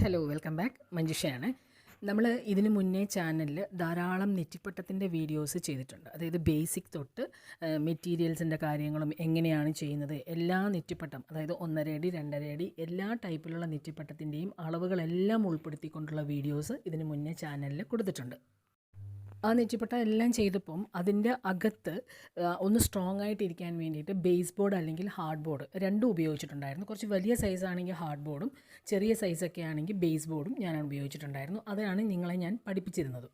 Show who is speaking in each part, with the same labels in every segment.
Speaker 1: Hello welcome back മഞ്ജുഷയാണ്. നമ്മൾ ഇതിന് മുന്നേ ചാനലിൽ ധാരാളം നെറ്റിപ്പട്ടത്തിന്റെ വീഡിയോസ് ചെയ്തിട്ടുണ്ട്. അതായത് ബേസിക് തൊട്ട് മെറ്റീരിയൽസിന്റെ കാര്യങ്ങളും എങ്ങനെയാണ് ചെയ്യുന്നത് എല്ലാ നെറ്റിപ്പട്ടം അതായത് ഒന്നര അടി രണ്ടര അടി എല്ലാ ടൈപ്പിലുള്ള നെറ്റിപ്പട്ടത്തിന്റെയും അളവുകളെല്ലാം ഉൾപ്പെടുത്തിക്കൊണ്ടുള്ള വീഡിയോസ് ഇതിന് മുന്നേ ചാനലിൽ കൊടുത്തിട്ടുണ്ട്. ആ നെറ്റിപ്പട്ട എല്ലാം ചെയ്തപ്പം അതിന്റെ അകത്ത് ഒന്ന് സ്ട്രോങ് ആയിട്ടിരിക്കാൻ വേണ്ടിയിട്ട് ബേസ് ബോർഡ് അല്ലെങ്കിൽ ഹാർഡ് ബോർഡ് രണ്ടും ഉപയോഗിച്ചിട്ടുണ്ടായിരുന്നു. കുറച്ച് വലിയ സൈസ് ആണെങ്കിൽ ഹാർഡ് ബോർഡും ചെറിയ സൈസൊക്കെ ആണെങ്കിൽ ബേസ് ബോർഡും ഞാൻ ഉപയോഗിച്ചിട്ടുണ്ടായിരുന്നു. അതാണ് നിങ്ങളെ ഞാൻ പഠിപ്പിച്ചിരുന്നത്.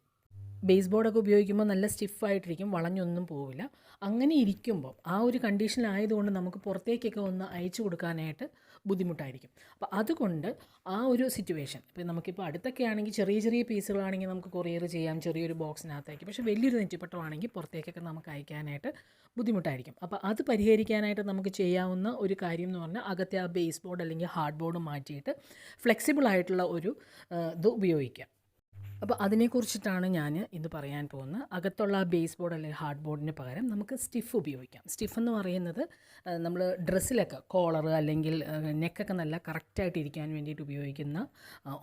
Speaker 1: ബേസ് ബോർഡൊക്കെ ഉപയോഗിക്കുമ്പോൾ നല്ല സ്റ്റിഫായിട്ടിരിക്കും വളഞ്ഞൊന്നും പോവില്ല. അങ്ങനെ ഇരിക്കുമ്പോൾ ആ ഒരു കണ്ടീഷനിലായതുകൊണ്ട് നമുക്ക് പുറത്തേക്കൊക്കെ ഒന്ന് അയച്ചു കൊടുക്കാനായിട്ട് ബുദ്ധിമുട്ടായിരിക്കും. അപ്പോൾ അതുകൊണ്ട് ആ ഒരു സിറ്റുവേഷൻ ഇപ്പോൾ നമുക്കിപ്പോൾ അടുത്തൊക്കെ ആണെങ്കിൽ ചെറിയ ചെറിയ പീസുകളാണെങ്കിൽ നമുക്ക് കൊറിയർ ചെയ്യാം ചെറിയൊരു ബോക്സിനകത്തേക്ക് പക്ഷേ വലിയൊരു നെറ്റിപ്പട്ടമാണെങ്കിൽ പുറത്തേക്കൊക്കെ നമുക്ക് അയക്കാനായിട്ട് ബുദ്ധിമുട്ടായിരിക്കും. അപ്പോൾ അത് പരിഹരിക്കാനായിട്ട് നമുക്ക് ചെയ്യാവുന്ന ഒരു കാര്യം എന്ന് പറഞ്ഞാൽ അകത്തെ ആ ബേസ് ബോർഡ് അല്ലെങ്കിൽ ഹാർഡ് ബോർഡ് മാറ്റിയിട്ട് ഫ്ലെക്സിബിൾ ആയിട്ടുള്ള ഒരു ഇത് ഉപയോഗിക്കാം അപ്പോൾ അതിനെക്കുറിച്ചിട്ടാണ് ഞാൻ ഇന്ന് പറയാൻ പോകുന്നത്. അകത്തുള്ള ബേസ് ബോർഡ് അല്ലെങ്കിൽ ഹാർഡ് ബോർഡിന് പകരം നമുക്ക് സ്റ്റിഫ് ഉപയോഗിക്കാം. സ്റ്റിഫ് എന്ന് പറയുന്നത് നമ്മൾ ഡ്രസ്സിലൊക്കെ കോളർ അല്ലെങ്കിൽ നെക്കൊക്കെ നല്ല കറക്റ്റായിട്ട് ഇരിക്കാൻ വേണ്ടിയിട്ട് ഉപയോഗിക്കുന്ന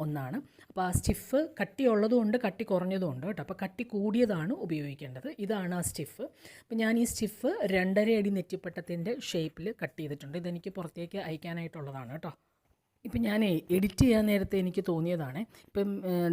Speaker 1: ഒന്നാണ്. അപ്പോൾ ആ സ്റ്റിഫ് കട്ടിയുള്ളതും ഉണ്ട് കട്ടി കുറഞ്ഞതും ഉണ്ട് കേട്ടോ. അപ്പോൾ കട്ടി കൂടിയതാണ് ഉപയോഗിക്കേണ്ടത്. ഇതാണ് ആ സ്റ്റിഫ് അപ്പോൾ ഞാൻ ഈ സ്റ്റിഫ് രണ്ടര അടി നെറ്റിപ്പട്ടത്തിന്റെ ഷേപ്പിൽ കട്ട് ചെയ്തിട്ടുണ്ട്. ഇതെനിക്ക് പുറത്തേക്ക് അയക്കാനായിട്ടുള്ളതാണ് കേട്ടോ. ഇപ്പം ഞാൻ എഡിറ്റ് ചെയ്യാൻ നേരത്തെ എനിക്ക് തോന്നിയതാണ്. ഇപ്പം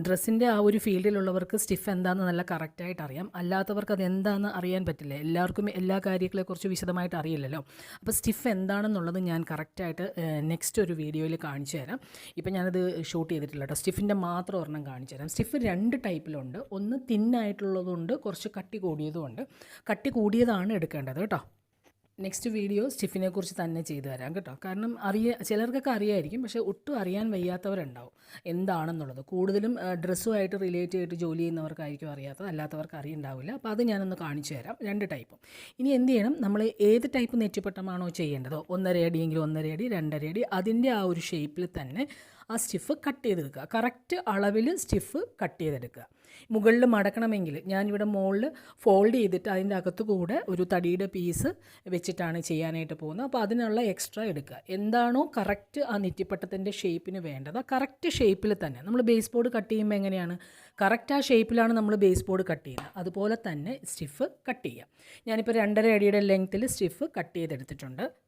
Speaker 1: ഡ്രസ്സിന്റെ ആ ഒരു ഫീൽഡിലുള്ളവർക്ക് സ്റ്റിഫ് എന്താണെന്ന് നല്ല കറക്റ്റായിട്ട് അറിയാം. അല്ലാത്തവർക്ക് അത് എന്താണെന്ന് അറിയാൻ പറ്റില്ല. എല്ലാവർക്കും എല്ലാ കാര്യങ്ങളെക്കുറിച്ച് വിശദമായിട്ട് അറിയില്ലല്ലോ. അപ്പോൾ സ്റ്റിഫ് എന്താണെന്നുള്ളത് ഞാൻ കറക്റ്റായിട്ട് നെക്സ്റ്റ് ഒരു വീഡിയോയിൽ കാണിച്ചു തരാം. ഇപ്പം ഞാനത് ഷൂട്ട് ചെയ്തിട്ടില്ല കേട്ടോ. സ്റ്റിഫിന്റെ മാത്രം ഒരെണ്ണം കാണിച്ചു തരാം. സ്റ്റിഫ് രണ്ട് ടൈപ്പിലുണ്ട് ഒന്ന് തിന്നായിട്ടുള്ളതുണ്ട് കുറച്ച് കട്ടി കൂടിയതുമുണ്ട് കട്ടി കൂടിയതാണ് എടുക്കേണ്ടത് കേട്ടോ. നെക്സ്റ്റ് വീഡിയോ സ്റ്റിഫിനെ കുറിച്ച് തന്നെ ചെയ്തു തരാം കേട്ടോ. കാരണം അറിയ ചിലർക്കൊക്കെ അറിയായിരിക്കും പക്ഷേ ഒട്ടും അറിയാൻ വയ്യാത്തവരുണ്ടാവും എന്താണെന്നുള്ളത്. കൂടുതലും ഡ്രസ്സുമായിട്ട് റിലേറ്റ് ചെയ്തിട്ട് ജോലി ചെയ്യുന്നവർക്കായിരിക്കും അറിയാത്തത് അല്ലാത്തവർക്ക് അറിയുണ്ടാവില്ല. അപ്പോൾ അത് ഞാനൊന്ന് കാണിച്ചു തരാം. രണ്ട് ടൈപ്പും ഇനി എന്ത് ചെയ്യണം? നമ്മൾ ഏത് ടൈപ്പ് നെറ്റിപ്പട്ടമാണോ ചെയ്യേണ്ടത്? ഒന്നര അടിയെങ്കിൽ ഒന്നര അടി രണ്ടര അടി അതിന്റെ ആ ഒരു ഷേപ്പിൽ തന്നെ ആ സ്റ്റിഫ് കട്ട് ചെയ്തെടുക്കുക. കറക്റ്റ് അളവിൽ സ്റ്റിഫ് കട്ട് ചെയ്തെടുക്കുക. മുകളിൽ മടക്കണമെങ്കിൽ ഞാനിവിടെ മുകളിൽ ഫോൾഡ് ചെയ്തിട്ട് അതിന്റെ അകത്ത് കൂടെ ഒരു തടിയുടെ പീസ് വെച്ചിട്ടാണ് ചെയ്യാനായിട്ട് പോകുന്നത്. അപ്പോൾ അതിനുള്ള എക്സ്ട്രാ എടുക്കുക. എന്താണോ കറക്റ്റ് ആ നെറ്റിപ്പട്ടത്തിന്റെ ഷേപ്പിന് വേണ്ടത്. ആ കറക്റ്റ് ഷേപ്പിൽ തന്നെ നമ്മൾ ബേസ് ബോർഡ് കട്ട് ചെയ്യുമ്പോൾ എങ്ങനെയാണ്? കറക്റ്റ് ആ ഷേപ്പിലാണ് നമ്മൾ ബേസ് ബോർഡ് കട്ട് ചെയ്യുന്നത്. അതുപോലെ തന്നെ സ്റ്റിഫ് കട്ട് ചെയ്യാം ഞാനിപ്പോൾ രണ്ടര അടിയുടെ ലെങ്ത്തിൽ സ്റ്റിഫ് കട്ട് ചെയ്തെടുത്തിട്ടുണ്ട്.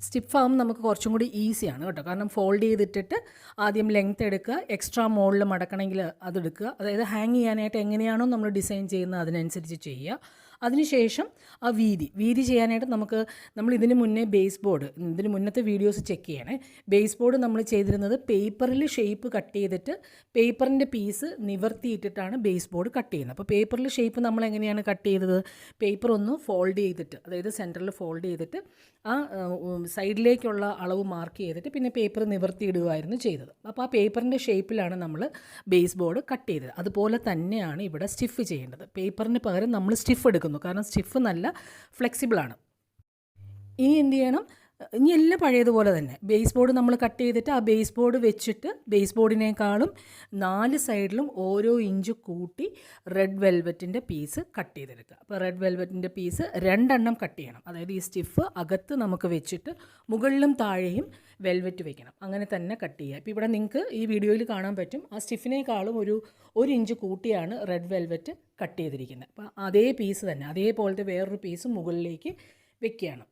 Speaker 1: സ്റ്റിഫ് ആകുമ്പോൾ നമുക്ക് കുറച്ചും കൂടി ഈസിയാണ് കേട്ടോ. കാരണം ഫോൾഡ് ചെയ്തിട്ടിട്ട് ആദ്യം ലെങ്ത് എടുക്കുക എക്സ്ട്രാ മോളിൽ മടക്കണമെങ്കിൽ അതെടുക്കുക അതായത് ഹാങ് ചെയ്യാനായിട്ട് എങ്ങനെയാണോ നമ്മൾ ഡിസൈൻ ചെയ്യുന്നത് അതിനനുസരിച്ച് ചെയ്യുക. അതിനുശേഷം ആ വീതി വീതി ചെയ്യാനായിട്ട് നമുക്ക് നമ്മൾ ഇതിന് മുന്നേ ബേസ് ബോർഡ് ഇതിന് മുന്നത്തെ വീഡിയോസ് ചെക്ക് ചെയ്യണേ. ബേസ് ബോർഡ് നമ്മൾ ചെയ്തിരുന്നത് പേപ്പറിൽ ഷേപ്പ് കട്ട് ചെയ്തിട്ട് പേപ്പറിന്റെ പീസ് നിവർത്തിയിട്ടിട്ടാണ് ബേസ് ബോർഡ് കട്ട് ചെയ്യുന്നത്. അപ്പോൾ പേപ്പറിൽ ഷേപ്പ് നമ്മൾ എങ്ങനെയാണ് കട്ട് ചെയ്തത്? പേപ്പർ ഒന്ന് ഫോൾഡ് ചെയ്തിട്ട് അതായത് സെന്ററിൽ ഫോൾഡ് ചെയ്തിട്ട് ആ സൈഡിലേക്കുള്ള അളവ് മാർക്ക് ചെയ്തിട്ട് പിന്നെ പേപ്പർ നിവർത്തിയിടുകയായിരുന്നു ചെയ്തത്. അപ്പോൾ ആ പേപ്പറിന്റെ ഷേപ്പിലാണ് നമ്മൾ ബേസ് ബോർഡ് കട്ട് ചെയ്തത്. അതുപോലെ തന്നെയാണ് ഇവിടെ സ്റ്റിഫ് ചെയ്യേണ്ടത്. പേപ്പറിന് പകരം നമ്മൾ സ്റ്റിഫ് എടുക്കുന്നു. കാരണം സ്റ്റിഫ് നല്ല ഫ്ലെക്സിബിളാണ്. ഇനി എന്ത് ചെയ്യണം? ഇനി എല്ലാം പഴയതുപോലെ തന്നെ. ബേസ് ബോർഡ് നമ്മൾ കട്ട് ചെയ്തിട്ട് ആ ബേസ് ബോർഡ് വെച്ചിട്ട് ബേസ് ബോർഡിനേക്കാളും നാല് സൈഡിലും ഓരോ ഇഞ്ച് കൂട്ടി റെഡ് വെൽവെറ്റിന്റെ പീസ് കട്ട് ചെയ്തെടുക്കുക. അപ്പോൾ റെഡ് വെൽവെറ്റിന്റെ പീസ് രണ്ടെണ്ണം കട്ട് ചെയ്യണം. അതായത് ഈ സ്റ്റിഫ് അകത്ത് നമുക്ക് വെച്ചിട്ട് മുകളിലും താഴെയും വെൽവെറ്റ് വെക്കണം. അങ്ങനെ തന്നെ കട്ട് ചെയ്യുക. ഇപ്പോൾ ഇവിടെ നിങ്ങൾക്ക് ഈ വീഡിയോയിൽ കാണാൻ പറ്റും. ആ സ്റ്റിഫിനേക്കാളും ഒരു ഒരു ഇഞ്ച് കൂട്ടിയാണ് റെഡ് വെൽവെറ്റ് കട്ട് ചെയ്തിരിക്കുന്നത്. അപ്പോൾ അതേ പീസ് തന്നെ. അതേപോലത്തെ വേറൊരു പീസ് മുകളിലേക്ക് വെക്കുകയാണ്.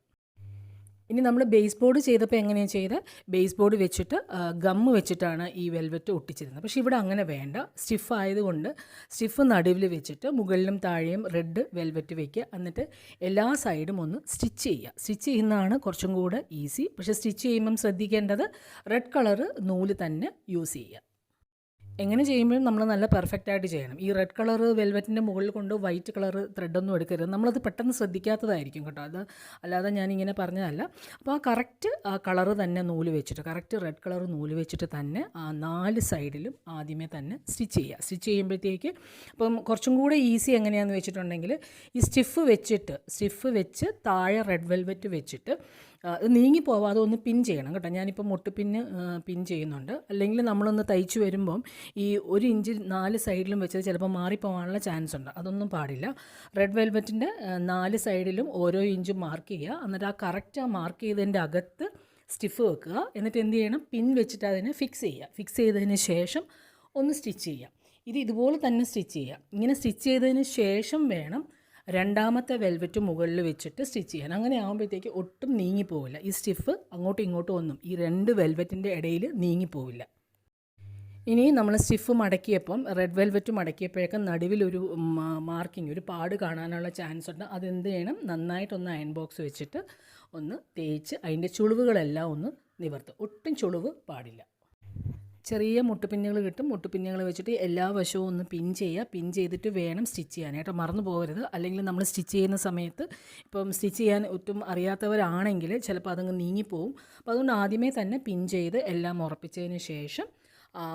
Speaker 1: ഇനി നമ്മൾ ബേസ് ബോർഡ് ചെയ്തപ്പോൾ എങ്ങനെയാണ് ചെയ്ത്? ബേസ് ബോർഡ് വെച്ചിട്ട് ഗമ്മ് വെച്ചിട്ടാണ് ഈ വെൽവെറ്റ് ഒട്ടിച്ചിരുന്നത്. പക്ഷേ ഇവിടെ അങ്ങനെ വേണ്ട. സ്റ്റിഫ് ആയതുകൊണ്ട് സ്റ്റിഫ് നടുവിൽ വെച്ചിട്ട് മുകളിലും താഴെയും റെഡ് വെൽവെറ്റ് വെക്കുക. എന്നിട്ട് എല്ലാ സൈഡും ഒന്ന് സ്റ്റിച്ച് ചെയ്യുക. സ്റ്റിച്ച് ചെയ്യുന്നതാണ് കുറച്ചും കൂടെ ഈസി പക്ഷേ സ്റ്റിച്ച് ചെയ്യുമ്പം ശ്രദ്ധിക്കേണ്ടത് റെഡ് കളറ് നൂൽ തന്നെ യൂസ് ചെയ്യുക. എങ്ങനെ ചെയ്യുമ്പോഴും നമ്മൾ നല്ല പെർഫെക്റ്റ് ആയിട്ട് ചെയ്യണം. ഈ റെഡ് കളർ വെൽവെറ്റിന്റെ മുകളിൽ കൊണ്ട് വൈറ്റ് കളർ ത്രെഡൊന്നും എടുക്കരുത്. നമ്മളത് പെട്ടെന്ന് ശ്രദ്ധിക്കാത്തതായിരിക്കും കേട്ടോ. അത് അല്ലാതെ ഞാനിങ്ങനെ പറഞ്ഞതല്ല. അപ്പോൾ ആ കറക്റ്റ് ആ കളർ തന്നെ നൂൽ വെച്ചിട്ട് കറക്റ്റ് റെഡ് കളർ നൂൽ വെച്ചിട്ട് തന്നെ ആ നാല് സൈഡിലും ആദ്യമേ തന്നെ സ്റ്റിച്ച് ചെയ്യുക. സ്റ്റിച്ച് ചെയ്യുമ്പോഴത്തേക്ക് അപ്പം കുറച്ചും കൂടെ ഈസി എങ്ങനെയാണെന്ന് വെച്ചിട്ടുണ്ടെങ്കിൽ ഈ സ്റ്റിഫ് വെച്ചിട്ട് സ്റ്റിഫ് വെച്ച് താഴെ റെഡ് വെൽവെറ്റ് വെച്ചിട്ട് ഇത് നീങ്ങി പോവാതെ ഒന്ന് പിൻ ചെയ്യണം കേട്ടോ. ഞാനിപ്പോൾ മുട്ടുപിന്ന് പിൻ ചെയ്യുന്നുണ്ട്. അല്ലെങ്കിൽ നമ്മളൊന്ന് തയ്ച്ചു വരുമ്പം ഈ ഒരു ഇഞ്ച് നാല് സൈഡിലും വെച്ചത് ചിലപ്പോൾ മാറിപ്പോകാനുള്ള ചാൻസ് ഉണ്ട്. അതൊന്നും പാടില്ല. റെഡ് വെൽവെറ്റിന്റെ നാല് സൈഡിലും ഓരോ ഇഞ്ചും മാർക്ക് ചെയ്യുക. എന്നിട്ട് ആ കറക്റ്റ് ആ മാർക്ക് ചെയ്തതിന്റെ അകത്ത് സ്റ്റിഫ് വെക്കുക. എന്നിട്ട് എന്ത് ചെയ്യണം? പിൻ വെച്ചിട്ട് അതിനെ ഫിക്സ് ചെയ്യുക. ഫിക്സ് ചെയ്തതിന് ശേഷം ഒന്ന് സ്റ്റിച്ച് ചെയ്യുക. ഇത് ഇതുപോലെ തന്നെ സ്റ്റിച്ച് ചെയ്യുക. ഇങ്ങനെ സ്റ്റിച്ച് ചെയ്തതിന് ശേഷം വേണം രണ്ടാമത്തെ വെൽവെറ്റ് മുകളിൽ വെച്ചിട്ട് സ്റ്റിച്ച് ചെയ്യണം അങ്ങനെ ആകുമ്പോഴത്തേക്ക് ഒട്ടും നീങ്ങിപ്പോവില്ല ഈ സ്റ്റിഫ് അങ്ങോട്ടും ഇങ്ങോട്ടും ഒന്നും ഈ രണ്ട് വെൽവെറ്റിന്റെ ഇടയിൽ നീങ്ങിപ്പോവില്ല ഇനി നമ്മൾ സ്റ്റിഫ് മടക്കിയപ്പം റെഡ് വെൽവെറ്റ് മടക്കിയപ്പോഴേക്കും നടുവിലൊരു മാർക്കിംഗ് ഒരു പാട് കാണാനുള്ള ചാൻസ് ഉണ്ട്. അതെന്ത് ചെയ്യണം? നന്നായിട്ടൊന്ന് അയൺ ബോക്സ് വെച്ചിട്ട് ഒന്ന് തേച്ച് അതിന്റെ ചുളിവുകളെല്ലാം ഒന്ന് നിവർത്തും. ഒട്ടും ചുളിവ് പാടില്ല. ചെറിയ മുട്ടുപിന്നുകൾ കിട്ടും. മുട്ടുപിന്നുകൾ വെച്ചിട്ട് എല്ലാ വശവും ഒന്ന് പിൻ ചെയ്യുക. പിൻ ചെയ്തിട്ട് വേണം സ്റ്റിച്ച് ചെയ്യാൻ. ചെയ്യാനായിട്ട് മറന്നു പോകരുത്. അല്ലെങ്കിൽ നമ്മൾ സ്റ്റിച്ച് ചെയ്യുന്ന സമയത്ത് ഇപ്പം സ്റ്റിച്ച് ചെയ്യാൻ ഒട്ടും അറിയാത്തവരാണെങ്കിൽ ചിലപ്പോൾ അതങ്ങ് നീങ്ങിപ്പോവും. അപ്പോൾ അതുകൊണ്ട് ആദ്യമേ തന്നെ പിൻ ചെയ്ത് എല്ലാം ഉറപ്പിച്ചതിന് ശേഷം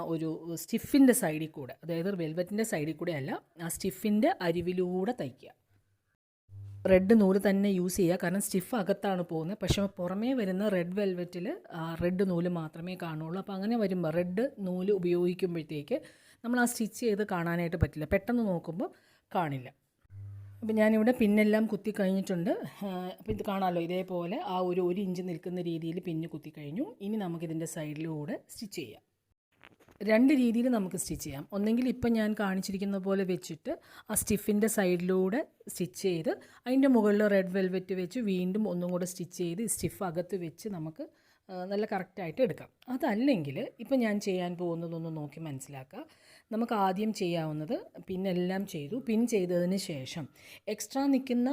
Speaker 1: ഒരു സ്റ്റിഫിന്റെ സൈഡിൽ കൂടെ അതായത് വെൽവെറ്റിന്റെ സൈഡിൽ കൂടെ അല്ല ആ സ്റ്റിഫിന്റെ അരിവിലൂടെ തയ്ക്കുക. റെഡ് നൂൽ തന്നെ യൂസ് ചെയ്യുക. കാരണം സ്റ്റിഫ് അകത്താണ് പോകുന്നത്. പക്ഷേ പുറമേ വരുന്ന റെഡ് വെൽവെറ്റിൽ റെഡ് നൂൽ മാത്രമേ കാണുള്ളൂ അപ്പോൾ അങ്ങനെ വരുമ്പോൾ റെഡ് നൂൽ ഉപയോഗിക്കുമ്പോഴത്തേക്ക് നമ്മൾ ആ സ്റ്റിച്ച് ചെയ്ത് കാണാനായിട്ട് പറ്റില്ല. പെട്ടെന്ന് നോക്കുമ്പോൾ കാണില്ല. അപ്പോൾ ഞാനിവിടെ പിന്നെല്ലാം കുത്തി കഴിഞ്ഞിട്ടുണ്ട്. അപ്പോൾ ഇത് കാണാമല്ലോ. ഇതേപോലെ ആ ഒരു ഒരു ഇഞ്ച് നിൽക്കുന്ന രീതിയിൽ പിന്ന് കുത്തി കഴിഞ്ഞു. ഇനി നമുക്കിതിന്റെ സൈഡിലൂടെ സ്റ്റിച്ച് ചെയ്യാം. രണ്ട് രീതിയിൽ നമുക്ക് സ്റ്റിച്ച് ചെയ്യാം. ഒന്നെങ്കിൽ ഇപ്പം ഞാൻ കാണിച്ചിരിക്കുന്ന പോലെ വെച്ചിട്ട് ആ സ്റ്റിഫിന്റെ സൈഡിലൂടെ സ്റ്റിച്ച് ചെയ്ത് അതിന്റെ മുകളിൽ റെഡ് വെൽവെറ്റ് വെച്ച് വീണ്ടും ഒന്നും കൂടെ സ്റ്റിച്ച് ചെയ്ത് സ്റ്റിഫ് അകത്ത് വെച്ച് നമുക്ക് നല്ല കറക്റ്റായിട്ട് എടുക്കാം. അതല്ലെങ്കിൽ ഇപ്പം ഞാൻ ചെയ്യാൻ പോകുന്നതൊന്ന് നോക്കി മനസ്സിലാക്കുക. നമുക്ക് ആദ്യം ചെയ്യാവുന്നത് പിന്നെല്ലാം ചെയ്തു. പിൻ ചെയ്തതിന് ശേഷം എക്സ്ട്രാ നിൽക്കുന്ന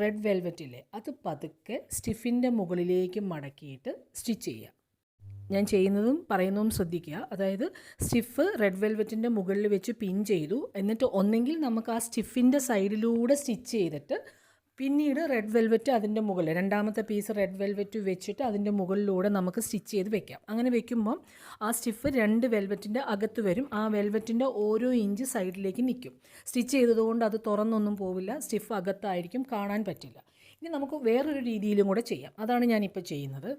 Speaker 1: റെഡ് വെൽവെറ്റില്ലേ അത് പതുക്കെ സ്റ്റിഫിന്റെ മുകളിലേക്ക് മടക്കിയിട്ട് സ്റ്റിച്ച് ചെയ്യുക. ഞാൻ ചെയ്യുന്നതും പറയുന്നതും ശ്രദ്ധിക്കുക. അതായത് സ്റ്റിഫ് റെഡ് വെൽവെറ്റിന്റെ മുകളിൽ വെച്ച് പിൻ ചെയ്തു. എന്നിട്ട് ഒന്നെങ്കിൽ നമുക്ക് ആ സ്റ്റിഫിന്റെ സൈഡിലൂടെ സ്റ്റിച്ച് ചെയ്തിട്ട് പിന്നീട് റെഡ് വെൽവെറ്റ് അതിന്റെ മുകളിൽ രണ്ടാമത്തെ പീസ് റെഡ് വെൽവെറ്റ് വെച്ചിട്ട് അതിന്റെ മുകളിലൂടെ നമുക്ക് സ്റ്റിച്ച് ചെയ്ത് വെക്കാം. അങ്ങനെ വെക്കുമ്പം ആ സ്റ്റിഫ് രണ്ട് വെൽവെറ്റിന്റെ അകത്ത് വരും. ആ വെൽവെറ്റിന്റെ ഓരോ ഇഞ്ച് സൈഡിലേക്ക് നിൽക്കും. സ്റ്റിച്ച് ചെയ്തതുകൊണ്ട് അത് തുറന്നൊന്നും പോവില്ല. സ്റ്റിഫ് അകത്തായിരിക്കും. കാണാൻ പറ്റില്ല. ഇനി നമുക്ക് വേറൊരു രീതിയിലും കൂടെ ചെയ്യാം. അതാണ് ഞാനിപ്പോൾ ചെയ്യുന്നത്.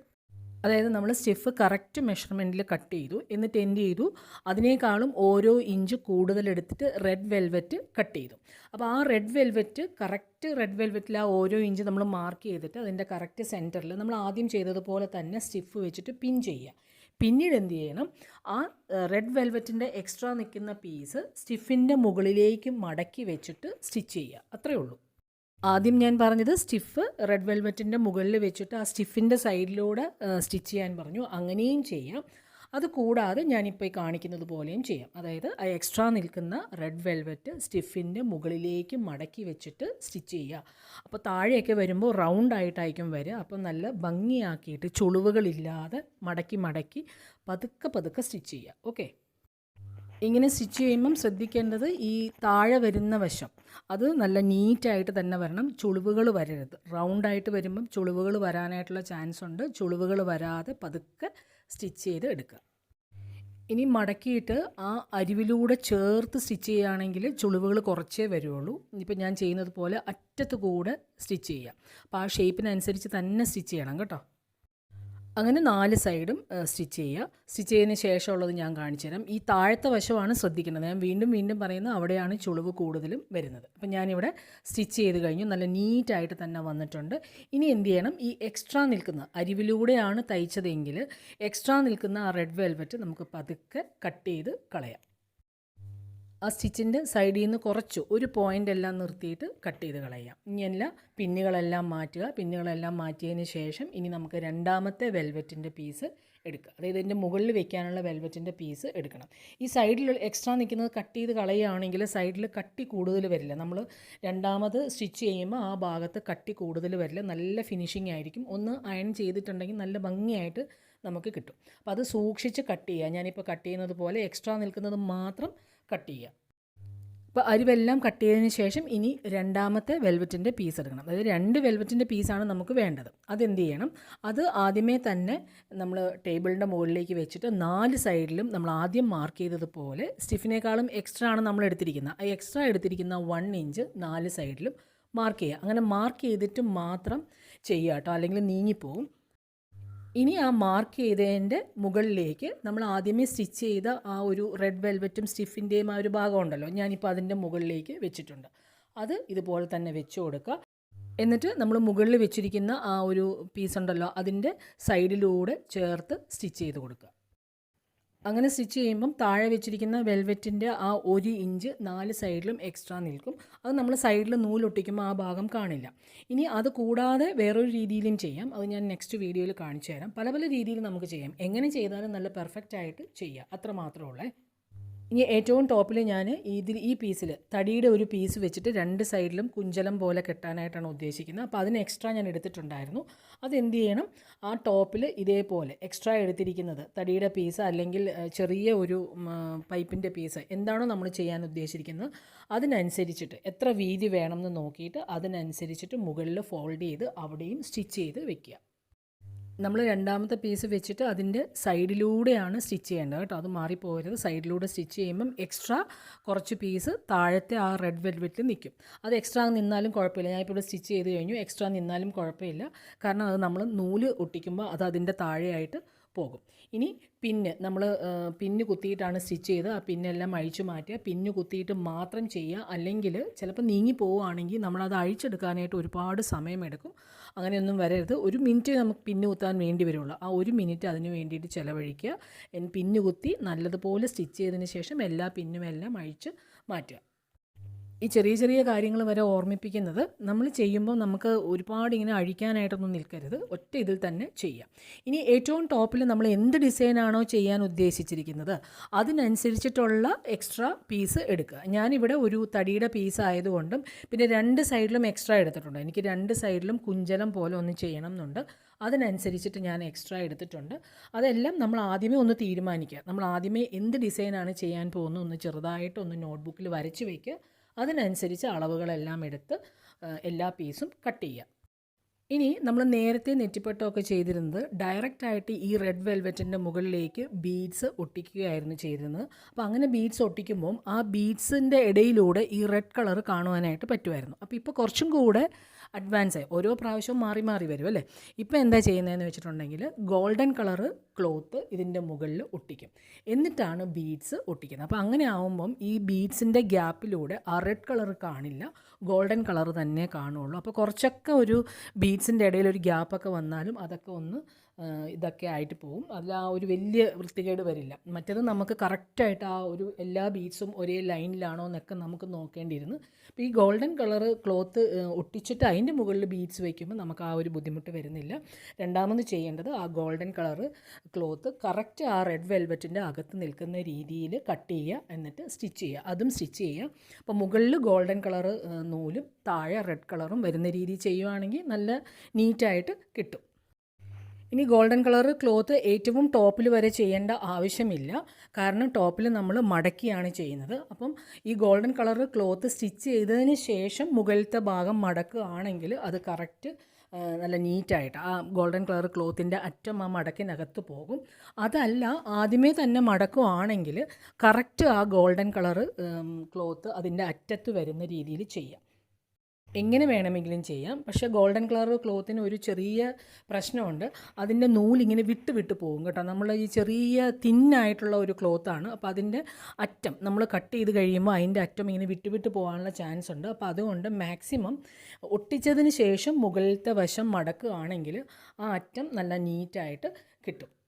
Speaker 1: അതായത് നമ്മൾ സ്റ്റിഫ് കറക്റ്റ് മെഷർമെന്റിൽ കട്ട് ചെയ്തു എന്നിട്ട് എന്ത് ചെയ്തു? അതിനേക്കാളും ഓരോ ഇഞ്ച് കൂടുതൽ എടുത്തിട്ട് റെഡ് വെൽവെറ്റ് കട്ട് ചെയ്തു. അപ്പോൾ ആ റെഡ് വെൽവെറ്റ് കറക്റ്റ് റെഡ് വെൽവെറ്റിൽ ആ ഓരോ ഇഞ്ച് നമ്മൾ മാർക്ക് ചെയ്തിട്ട് അതിന്റെ കറക്റ്റ് സെന്ററിൽ നമ്മൾ ആദ്യം ചെയ്തതുപോലെ തന്നെ സ്റ്റിഫ് വെച്ചിട്ട് പിൻ ചെയ്യുക. പിന്നീട് എന്ത് ചെയ്യണം? ആ റെഡ് വെൽവെറ്റിന്റെ എക്സ്ട്രാ നിൽക്കുന്ന പീസ് സ്റ്റിഫിന്റെ മുകളിലേക്ക് മടക്കി വെച്ചിട്ട് സ്റ്റിച്ച് ചെയ്യുക. അത്രയേ ഉള്ളൂ. ആദ്യം ഞാൻ പറഞ്ഞത് സ്റ്റിഫ് റെഡ് വെൽവെറ്റിന്റെ മുകളിൽ വെച്ചിട്ട് ആ സ്റ്റിഫിന്റെ സൈഡിലൂടെ സ്റ്റിച്ച് ചെയ്യാൻ പറഞ്ഞു. അങ്ങനെയും ചെയ്യാം. അത് കൂടാതെ ഞാനിപ്പോൾ ഈ കാണിക്കുന്നത് പോലെയും ചെയ്യാം. അതായത് ആ എക്സ്ട്രാ നിൽക്കുന്ന റെഡ് വെൽവെറ്റ് സ്റ്റിഫിന്റെ മുകളിലേക്ക് മടക്കി വെച്ചിട്ട് സ്റ്റിച്ച് ചെയ്യുക. അപ്പോൾ താഴെയൊക്കെ വരുമ്പോൾ റൗണ്ട് ആയിട്ടായിരിക്കും വരിക. അപ്പോൾ നല്ല ഭംഗിയാക്കിയിട്ട് ചുളിവുകളില്ലാതെ മടക്കി മടക്കി പതുക്കെ പതുക്കെ സ്റ്റിച്ച് ചെയ്യുക. ഓക്കെ? ഇങ്ങനെ സ്റ്റിച്ച് ചെയ്യുമ്പം ശ്രദ്ധിക്കേണ്ടത് ഈ താഴെ വരുന്ന വശം. അത് നല്ല നീറ്റായിട്ട് തന്നെ വരണം. ചുളിവുകൾ വരരുത്. റൗണ്ടായിട്ട് വരുമ്പം ചുളിവുകൾ വരാനായിട്ടുള്ള ചാൻസ് ഉണ്ട്. ചുളിവുകൾ വരാതെ പതുക്കെ സ്റ്റിച്ച് ചെയ്ത് എടുക്കുക. ഇനി മടക്കിയിട്ട് ആ അരിവിലൂടെ ചേർത്ത് സ്റ്റിച്ച് ചെയ്യുകയാണെങ്കിൽ ചുളിവുകൾ കുറച്ചേ വരുള്ളൂ. ഇനിയിപ്പോൾ ഞാൻ ചെയ്യുന്നത് പോലെ അറ്റത്ത് കൂടെ സ്റ്റിച്ച് ചെയ്യുക അപ്പോൾ ആ ഷേപ്പിനനുസരിച്ച് തന്നെ സ്റ്റിച്ച് ചെയ്യണം കേട്ടോ. അങ്ങനെ നാല് സൈഡും സ്റ്റിച്ച് ചെയ്യുക. സ്റ്റിച്ച് ചെയ്യുന്നതിന് ശേഷമുള്ളത് ഞാൻ കാണിച്ചു തരാം. ഈ താഴത്തെ വശമാണ് ശ്രദ്ധിക്കേണ്ടത്. ഞാൻ വീണ്ടും വീണ്ടും പറയുന്നത് അവിടെയാണ് ചുളിവ് കൂടുതലും വരുന്നത്. അപ്പം ഞാനിവിടെ സ്റ്റിച്ച് ചെയ്ത് കഴിഞ്ഞു. നല്ല നീറ്റായിട്ട് തന്നെ വന്നിട്ടുണ്ട്. ഇനി എന്ത് ചെയ്യണം? ഈ എക്സ്ട്രാ നിൽക്കുന്ന അരിവിലൂടെയാണ് തയ്ച്ചതെങ്കിൽ എക്സ്ട്രാ നിൽക്കുന്ന ആ റെഡ് വെൽവെറ്റ് നമുക്ക് പതുക്കെ കട്ട് ചെയ്ത് കളയാം. ആ സ്റ്റിച്ചിന്റെ സൈഡിൽ നിന്ന് കുറച്ച് ഒരു പോയിന്റ് എല്ലാം നിർത്തിയിട്ട് കട്ട് ചെയ്ത് കളയാം. ഇനിയെല്ലാം പിന്നുകളെല്ലാം മാറ്റുക. പിന്നുകളെല്ലാം മാറ്റിയതിന് ശേഷം ഇനി നമുക്ക് രണ്ടാമത്തെ വെൽവെറ്റിന്റെ പീസ് എടുക്കുക. അതായത് ഇതിന്റെ മുകളിൽ വെക്കാനുള്ള വെൽവെറ്റിന്റെ പീസ് എടുക്കണം. ഈ സൈഡിൽ എക്സ്ട്രാ നിൽക്കുന്നത് കട്ട് ചെയ്ത് കളയുകയാണെങ്കിൽ സൈഡിൽ കട്ടി കൂടുതൽ വരില്ല. നമ്മൾ രണ്ടാമത് സ്റ്റിച്ച് ചെയ്യുമ്പോൾ ആ ഭാഗത്ത് കട്ടി കൂടുതൽ വരില്ല. നല്ല ഫിനിഷിംഗ് ആയിരിക്കും. ഒന്ന് അയൺ ചെയ്തിട്ടുണ്ടെങ്കിൽ നല്ല ഭംഗിയായിട്ട് നമുക്ക് കിട്ടും. അപ്പോൾ അത് സൂക്ഷിച്ച് കട്ട് ചെയ്യുക. ഞാനിപ്പോൾ കട്ട് ചെയ്യുന്നത് പോലെ എക്സ്ട്രാ നിൽക്കുന്നത് മാത്രം കട്ട് ചെയ്യുക. അപ്പോൾ അരിവെല്ലാം കട്ട് ചെയ്തതിന് ശേഷം ഇനി രണ്ടാമത്തെ വെൽവെറ്റിന്റെ പീസ് എടുക്കണം. അതായത് രണ്ട് വെൽവെറ്റിന്റെ പീസാണ് നമുക്ക് വേണ്ടത്. അതെന്ത് ചെയ്യണം? അത് ആദ്യമേ തന്നെ നമ്മൾ ടേബിളിന്റെ മുകളിലേക്ക് വെച്ചിട്ട് നാല് സൈഡിലും നമ്മൾ ആദ്യം മാർക്ക് ചെയ്തതുപോലെ സ്റ്റിഫിനേക്കാളും എക്സ്ട്രാ ആണ് നമ്മൾ എടുത്തിരിക്കുന്നത്. ആ എക്സ്ട്രാ എടുത്തിരിക്കുന്ന വൺ ഇഞ്ച് നാല് സൈഡിലും മാർക്ക് ചെയ്യുക. അങ്ങനെ മാർക്ക് ചെയ്തിട്ട് മാത്രം ചെയ്യുക കേട്ടോ. അല്ലെങ്കിൽ നീങ്ങിപ്പോവും. ഇനി ആ മാർക്ക് ചെയ്തതിന്റെ മുകളിലേക്ക് നമ്മൾ ആദ്യമേ സ്റ്റിച്ച് ചെയ്ത ആ ഒരു റെഡ് വെൽവെറ്റും സ്റ്റിഫിന്റെയും ആ ഒരു ഭാഗം ഉണ്ടല്ലോ. ഞാനിപ്പോൾ അതിന്റെ മുകളിലേക്ക് വെച്ചിട്ടുണ്ട്. അത് ഇതുപോലെ തന്നെ വെച്ച് കൊടുക്കുക. എന്നിട്ട് നമ്മൾ മുകളിൽ വെച്ചിരിക്കുന്ന ആ ഒരു പീസ് ഉണ്ടല്ലോ അതിന്റെ സൈഡിലൂടെ ചേർത്ത് സ്റ്റിച്ച് ചെയ്ത് കൊടുക്കുക. അങ്ങനെ സ്റ്റിച്ച് ചെയ്യുമ്പം താഴെ വെച്ചിരിക്കുന്ന വെൽവെറ്റിന്റെ ആ ഒരു ഇഞ്ച് നാല് സൈഡിലും എക്സ്ട്രാ നിൽക്കും. അത് നമ്മൾ സൈഡിൽ നൂലൊട്ടിക്കുമ്പോൾ ആ ഭാഗം കാണില്ല. ഇനി അത് കൂടാതെ വേറൊരു രീതിയിലും ചെയ്യാം. അത് ഞാൻ നെക്സ്റ്റ് വീഡിയോയിൽ കാണിച്ചു തരാം. പല പല രീതിയിൽ നമുക്ക് ചെയ്യാം. എങ്ങനെ ചെയ്താലും നല്ല പെർഫെക്റ്റ് ആയിട്ട് ചെയ്യാം. അത്ര മാത്രമേ ഉള്ളേ. ഇനി ഏറ്റവും ടോപ്പിൽ ഞാൻ ഇതിൽ ഈ പീസിൽ തടിയുടെ ഒരു പീസ് വെച്ചിട്ട് രണ്ട് സൈഡിലും കുഞ്ചലം പോലെ കെട്ടാനായിട്ടാണ് ഉദ്ദേശിക്കുന്നത്. അപ്പോൾ അതിന് എക്സ്ട്രാ ഞാൻ എടുത്തിട്ടുണ്ടായിരുന്നു. അത് എന്ത് ചെയ്യണം? ആ ടോപ്പിൽ ഇതേപോലെ എക്സ്ട്രാ എടുത്തിരിക്കുന്നത് തടിയുടെ പീസ് അല്ലെങ്കിൽ ചെറിയ ഒരു പൈപ്പിന്റെ പീസ് എന്താണോ നമ്മൾ ചെയ്യാൻ ഉദ്ദേശിക്കുന്നത്. അതിനനുസരിച്ചിട്ട് എത്ര വീതി വേണമെന്ന് നോക്കിയിട്ട് അതിനനുസരിച്ചിട്ട് മുകളിൽ ഫോൾഡ് ചെയ്ത് അവിടെയും സ്റ്റിച്ച് ചെയ്ത് വെക്കുക. നമ്മൾ രണ്ടാമത്തെ പീസ് വെച്ചിട്ട് അതിന്റെ സൈഡിലൂടെയാണ് സ്റ്റിച്ച് ചെയ്യേണ്ടത് കേട്ടോ. അത് മാറിപ്പോകരുത്. സൈഡിലൂടെ സ്റ്റിച്ച് ചെയ്യുമ്പം എക്സ്ട്രാ കുറച്ച് പീസ് താഴത്തെ ആ റെഡ് വെൽവെറ്റിൽ നിൽക്കും അത് എക്സ്ട്രാ നിന്നാലും കുഴപ്പമില്ല. ഞാൻ ഇപ്പോൾ ഇവിടെ സ്റ്റിച്ച് ചെയ്ത് കഴിഞ്ഞു. എക്സ്ട്രാ നിന്നാലും കുഴപ്പമില്ല. കാരണം അത് നമ്മൾ നൂൽ ഒട്ടിക്കുമ്പോൾ അത് അതിന്റെ താഴെയായിട്ട് പോകും. ഇനി പിന്ന് നമ്മൾ പിന്ന് കുത്തിയിട്ടാണ് സ്റ്റിച്ച് ചെയ്ത് ആ പിന്നെല്ലാം അഴിച്ചു മാറ്റുക. പിന്ന് കുത്തിയിട്ട് മാത്രം ചെയ്യുക. അല്ലെങ്കിൽ ചിലപ്പോൾ നീങ്ങി പോവുകയാണെങ്കിൽ നമ്മളത് അഴിച്ചെടുക്കാനായിട്ട് ഒരുപാട് സമയമെടുക്കും. അങ്ങനെയൊന്നും വരരുത്. ഒരു മിനിറ്റ് നമുക്ക് പിന്ന് കുത്താൻ വേണ്ടി വരുള്ളൂ. ആ ഒരു മിനിറ്റ് അതിന് വേണ്ടിയിട്ട് ചിലവഴിക്കുക. പിന്ന് കുത്തി നല്ലതുപോലെ സ്റ്റിച്ച് ചെയ്തതിന് ശേഷം എല്ലാ പിന്നും എല്ലാം അഴിച്ച് മാറ്റുക. ഈ ചെറിയ ചെറിയ കാര്യങ്ങൾ വരെ ഓർമ്മിപ്പിക്കുന്നത് നമ്മൾ ചെയ്യുമ്പോൾ നമുക്ക് ഒരുപാട് ഇങ്ങനെ അഴിക്കാനായിട്ടൊന്നും നിൽക്കരുത്. ഒറ്റ ഇതിൽ തന്നെ ചെയ്യാം. ഇനി ഏറ്റവും ടോപ്പിൽ നമ്മൾ എന്ത് ഡിസൈനാണോ ചെയ്യാൻ ഉദ്ദേശിച്ചിരിക്കുന്നത് അതിനനുസരിച്ചിട്ടുള്ള എക്സ്ട്രാ പീസ് എടുക്കുക. ഞാനിവിടെ ഒരു തടിയുടെ പീസ് ആയതുകൊണ്ടും പിന്നെ രണ്ട് സൈഡിലും എക്സ്ട്രാ എടുത്തിട്ടുണ്ട്. എനിക്ക് രണ്ട് സൈഡിലും കുഞ്ചലം പോലെ ഒന്ന് ചെയ്യണം എന്നുണ്ട്. അതിനനുസരിച്ചിട്ട് ഞാൻ എക്സ്ട്രാ എടുത്തിട്ടുണ്ട്. അതെല്ലാം നമ്മൾ ആദ്യമേ ഒന്ന് തീരുമാനിക്കുക. നമ്മൾ ആദ്യമേ എന്ത് ഡിസൈനാണ് ചെയ്യാൻ പോകുന്നത് ഒന്ന് ചെറുതായിട്ട് ഒന്ന് നോട്ട്ബുക്കിൽ വരച്ച് വയ്ക്കുക അതിനനുസരിച്ച് അളവുകളെല്ലാം എടുത്ത് എല്ലാ പീസും കട്ട് ചെയ്യുക ഇനി നമ്മൾ നേരത്തെ നെറ്റിപ്പട്ടമൊക്കെ ചെയ്തിരുന്നത് ഡയറക്റ്റ് ആയിട്ട് ഈ റെഡ് വെൽവെറ്റിന്റെ മുകളിലേക്ക് ബീഡ്സ് ഒട്ടിക്കുകയായിരുന്നു ചെയ്തിരുന്നത്. അപ്പോൾ അങ്ങനെ ബീഡ്സ് ഒട്ടിക്കുമ്പം ആ ബീഡ്സിന്റെ ഇടയിലൂടെ ഈ റെഡ് കളർ കാണുവാനായിട്ട് പറ്റുമായിരുന്നു അപ്പോൾ ഇപ്പോൾ കുറച്ചും കൂടെ അഡ്വാൻസ് ആയി. ഓരോ പ്രാവശ്യവും മാറി മാറി വരും അല്ലേ? ഇപ്പോൾ എന്താ ചെയ്യുന്നതെന്ന് വെച്ചിട്ടുണ്ടെങ്കിൽ ഗോൾഡൻ കളറ് ക്ലോത്ത് ഇതിന്റെ മുകളിൽ ഒട്ടിക്കും. എന്നിട്ടാണ് ബീഡ്സ് ഒട്ടിക്കുന്നത്. അപ്പോൾ അങ്ങനെ ആവുമ്പം ഈ ബീഡ്സിന്റെ ഗ്യാപ്പിലൂടെ ആ റെഡ് കളർ കാണില്ല. ഗോൾഡൻ കളർ തന്നെ കാണുള്ളൂ അപ്പോൾ കുറച്ചൊക്കെ ഒരു ബീഡ്സിന്റെ ഇടയിൽ ഒരു ഗ്യാപ്പൊക്കെ വന്നാലും അതൊക്കെ ഒന്ന് ഇതൊക്കെ ആയിട്ട് പോകും അതിൽ ആ ഒരു വലിയ വൃത്തികേട് വരില്ല. മറ്റേത് നമുക്ക് കറക്റ്റായിട്ട് ആ ഒരു എല്ലാ ബീറ്റ്സും ഒരേ ലൈനിലാണോ എന്നൊക്കെ നമുക്ക് നോക്കേണ്ടിയിരുന്നു. അപ്പോൾ ഈ ഗോൾഡൻ കളർ ക്ലോത്ത് ഒട്ടിച്ചിട്ട് അതിന്റെ മുകളിൽ ബീഡ്സ് വയ്ക്കുമ്പോൾ നമുക്ക് ആ ഒരു ബുദ്ധിമുട്ട് വരുന്നില്ല. രണ്ടാമത് ചെയ്യേണ്ടത് ആ ഗോൾഡൻ കളർ ക്ലോത്ത് കറക്റ്റ് ആ റെഡ് വെൽവെറ്റിന്റെ അകത്ത് നിൽക്കുന്ന രീതിയിൽ കട്ട് ചെയ്യുക എന്നിട്ട് സ്റ്റിച്ച് ചെയ്യുക. അതും സ്റ്റിച്ച് ചെയ്യുക. അപ്പോൾ മുകളിൽ ഗോൾഡൻ കളർ നൂലും താഴെ റെഡ് കളറും വരുന്ന രീതിയിൽ ചെയ്യുവാണെങ്കിൽ നല്ല നീറ്റായിട്ട് കിട്ടും. ഇനി ഗോൾഡൻ കളർ ക്ലോത്ത് ഏറ്റവും ടോപ്പിൽ വരെ ചെയ്യേണ്ട ആവശ്യമില്ല. കാരണം ടോപ്പിൽ നമ്മൾ മടക്കിയാണ് ചെയ്യുന്നത്. അപ്പം ഈ ഗോൾഡൻ കളർ ക്ലോത്ത് സ്റ്റിച്ച് ചെയ്തതിന് ശേഷം മുകളിലത്തെ ഭാഗം മടക്കുകയാണെങ്കിൽ അത് കറക്റ്റ് നല്ല നീറ്റായിട്ട് ആ ഗോൾഡൻ കളർ ക്ലോത്തിന്റെ അറ്റം ആ മടക്കിനകത്ത് പോകും. അതല്ല ആദ്യമേ തന്നെ മടക്കുകയാണെങ്കിൽ കറക്റ്റ് ആ ഗോൾഡൻ കളർ ക്ലോത്ത് അതിന്റെ അറ്റത്ത് വരുന്ന രീതിയിൽ ചെയ്യാം. എങ്ങനെ വേണമെങ്കിലും ചെയ്യാം. പക്ഷേ ഗോൾഡൻ കളർ ക്ലോത്തിന് ഒരു ചെറിയ പ്രശ്നമുണ്ട്. അതിന്റെ നൂലിങ്ങനെ വിട്ട് വിട്ട് പോകും കേട്ടോ. നമ്മൾ ഈ ചെറിയ തിന്നായിട്ടുള്ള ഒരു ക്ലോത്താണ്. അപ്പോൾ അതിന്റെ അറ്റം നമ്മൾ കട്ട് ചെയ്ത് കഴിയുമ്പോൾ അതിന്റെ അറ്റം ഇങ്ങനെ വിട്ട് വിട്ട് പോകാനുള്ള ചാൻസ് ഉണ്ട്. അപ്പോൾ അതുകൊണ്ട് മാക്സിമം ഒട്ടിച്ചതിന് ശേഷം മുകളിലത്തെ വശം മടക്കുകയാണെങ്കിൽ ആ അറ്റം നല്ല നീറ്റായിട്ട് കിട്ടും.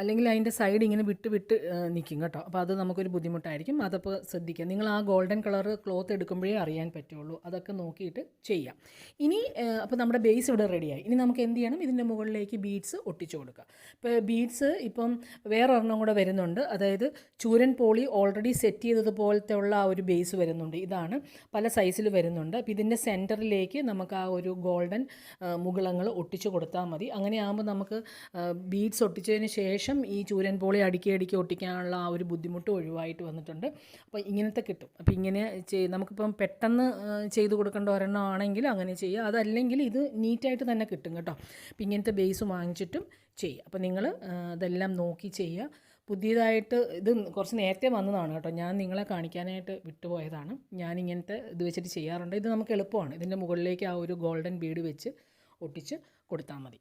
Speaker 1: അല്ലെങ്കിൽ അതിന്റെ സൈഡ് ഇങ്ങനെ വിട്ട് വിട്ട് നിൽക്കും കേട്ടോ. അപ്പോൾ അത് നമുക്കൊരു ബുദ്ധിമുട്ടായിരിക്കും. അതപ്പോൾ ശ്രദ്ധിക്കുക നിങ്ങൾ ആ ഗോൾഡൻ കളർ ക്ലോത്ത് എടുക്കുമ്പോഴേ അറിയാൻ പറ്റുള്ളൂ. അതൊക്കെ നോക്കിയിട്ട് ചെയ്യാം. ഇനി അപ്പോൾ നമ്മുടെ ബേസ് ഇവിടെ റെഡിയായി ഇനി നമുക്ക് എന്ത് ചെയ്യണം? ഇതിന്റെ മുകളിലേക്ക് ബീഡ്സ് ഒട്ടിച്ചു കൊടുക്കുക ഇപ്പോൾ ബീഡ്സ് ഇപ്പം വേറെ ഒരെണ്ണം കൂടെ വരുന്നുണ്ട്. അതായത് ചൂരൻ പോളി ഓൾറെഡി സെറ്റ് ചെയ്തതുപോലത്തെ ഉള്ള ആ ഒരു ബേസ് വരുന്നുണ്ട്. ഇതാണ് പല സൈസിൽ വരുന്നുണ്ട്. അപ്പോൾ ഇതിന്റെ സെന്ററിലേക്ക് നമുക്ക് ആ ഒരു ഗോൾഡൻ മുകളങ്ങൾ ഒട്ടിച്ചു കൊടുത്താൽ മതി. അങ്ങനെ ആകുമ്പോൾ നമുക്ക് ബീഡ്സ് ഒട്ടിച്ചതിന് ശേഷം ഈ ചൂരൻ പോളി അടുക്കി അടുക്കി ഒട്ടിക്കാനുള്ള ആ ഒരു ബുദ്ധിമുട്ട് ഒഴിവായിട്ട് വന്നിട്ടുണ്ട്. അപ്പോൾ ഇങ്ങനത്തെ കിട്ടും. അപ്പോൾ ഇങ്ങനെ ചെയ് നമുക്കിപ്പം പെട്ടെന്ന് ചെയ്ത് കൊടുക്കേണ്ട ഒരെണ്ണം ആണെങ്കിൽ അങ്ങനെ ചെയ്യുക അതല്ലെങ്കിൽ ഇത് നീറ്റായിട്ട് തന്നെ കിട്ടും കേട്ടോ. അപ്പോൾ ഇങ്ങനത്തെ ബേസ് വാങ്ങിച്ചിട്ടും ചെയ്യുക അപ്പോൾ നിങ്ങൾ ഇതെല്ലാം നോക്കി ചെയ്യുക പുതിയതായിട്ട് ഇത് കുറച്ച് നേരത്തെ വന്നതാണ് കേട്ടോ. ഞാൻ നിങ്ങളെ കാണിക്കാനായിട്ട് വിട്ടുപോയതാണ്. ഞാൻ ഇങ്ങനത്തെ ഇത് വെച്ചിട്ട് ചെയ്യാറുണ്ട്. ഇത് നമുക്ക് എളുപ്പമാണ്. ഇതിന്റെ മുകളിലേക്ക് ആ ഒരു ഗോൾഡൻ ബീഡ് വെച്ച് ഒട്ടിച്ച് കൊടുത്താൽ മതി.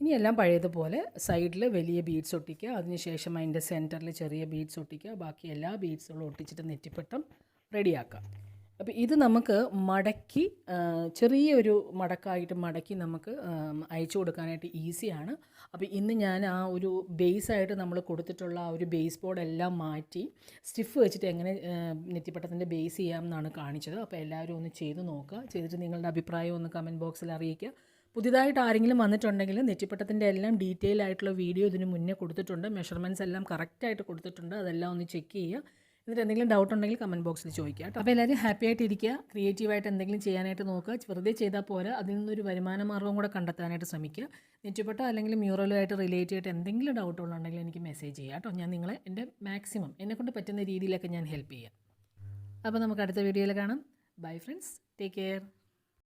Speaker 1: ഇനി എല്ലാം പഴയതുപോലെ സൈഡിൽ വലിയ ബീഡ്സ് ഒട്ടിക്കുക അതിനുശേഷം അതിന്റെ സെന്ററിൽ ചെറിയ ബീഡ്സ് ഒട്ടിക്കുക ബാക്കി എല്ലാ ബീഡ്സുകളും ഒട്ടിച്ചിട്ട് നെറ്റിപ്പട്ടം റെഡിയാക്കാം അപ്പോൾ ഇത് നമുക്ക് മടക്കി ചെറിയൊരു മടക്കായിട്ട് മടക്കി നമുക്ക് അയച്ചു കൊടുക്കാനായിട്ട് ഈസിയാണ് അപ്പോൾ ഇന്ന് ഞാൻ ആ ഒരു ബേസായിട്ട് നമ്മൾ കൊടുത്തിട്ടുള്ള ആ ഒരു ബേസ് ബോർഡ് എല്ലാം മാറ്റി സ്റ്റിഫ് വെച്ചിട്ട് എങ്ങനെ നെറ്റിപ്പട്ടത്തിന്റെ ബേസ് ചെയ്യാമെന്നാണ് കാണിച്ചത്. അപ്പോൾ എല്ലാവരും ഒന്ന് ചെയ്ത് നോക്കുക. ചെയ്തിട്ട് നിങ്ങളുടെ അഭിപ്രായം ഒന്ന് കമന്റ് ബോക്സിൽ അറിയിക്കുക. പുതിയതായിട്ട് ആരെങ്കിലും വന്നിട്ടുണ്ടെങ്കിൽ നെറ്റിപ്പട്ടത്തിന്റെ എല്ലാം ഡീറ്റെയിൽ ആയിട്ടുള്ള വീഡിയോ ഇതിന് മുന്നേ കൊടുത്തിട്ടുണ്ട്. മെഷർമെന്റ്സ് എല്ലാം കറക്റ്റായിട്ട് കൊടുത്തിട്ടുണ്ട്. അതെല്ലാം ഒന്ന് ചെക്ക് ചെയ്യുക. എന്നിട്ട് എന്തെങ്കിലും ഡൗട്ട് ഉണ്ടെങ്കിൽ കമന്റ് ബോക്സിൽ ചോദിക്കുക അപ്പോൾ എല്ലാവരും ഹാപ്പി ആയിട്ട് ഇരിക്കുക. ക്രിയേറ്റീവായിട്ട് എന്തെങ്കിലും ചെയ്യാനായിട്ട് നോക്കുക. വെറുതെ ചെയ്താൽ പോലെ അതിൽ നിന്നൊരു വരുമാന മാർഗം കൂടെ കണ്ടെത്താനായിട്ട് ശ്രമിക്കുക. നെറ്റുപെട്ടോ അല്ലെങ്കിൽ മ്യൂറലുമായിട്ട് റിലേറ്റ് ചെയ്തിട്ട് എന്തെങ്കിലും ഡൗട്ടുകളുണ്ടെങ്കിൽ എനിക്ക് മെസ്സേജ് ചെയ്യുക കേട്ടോ. ഞാൻ നിങ്ങളെ എന്റെ മാക്സിമം എന്നെക്കൊണ്ട് പറ്റുന്ന രീതിയിലൊക്കെ ഞാൻ ഹെൽപ്പ് ചെയ്യാം അപ്പോൾ നമുക്ക് അടുത്ത വീഡിയോയിൽ കാണാം. Bye friends take care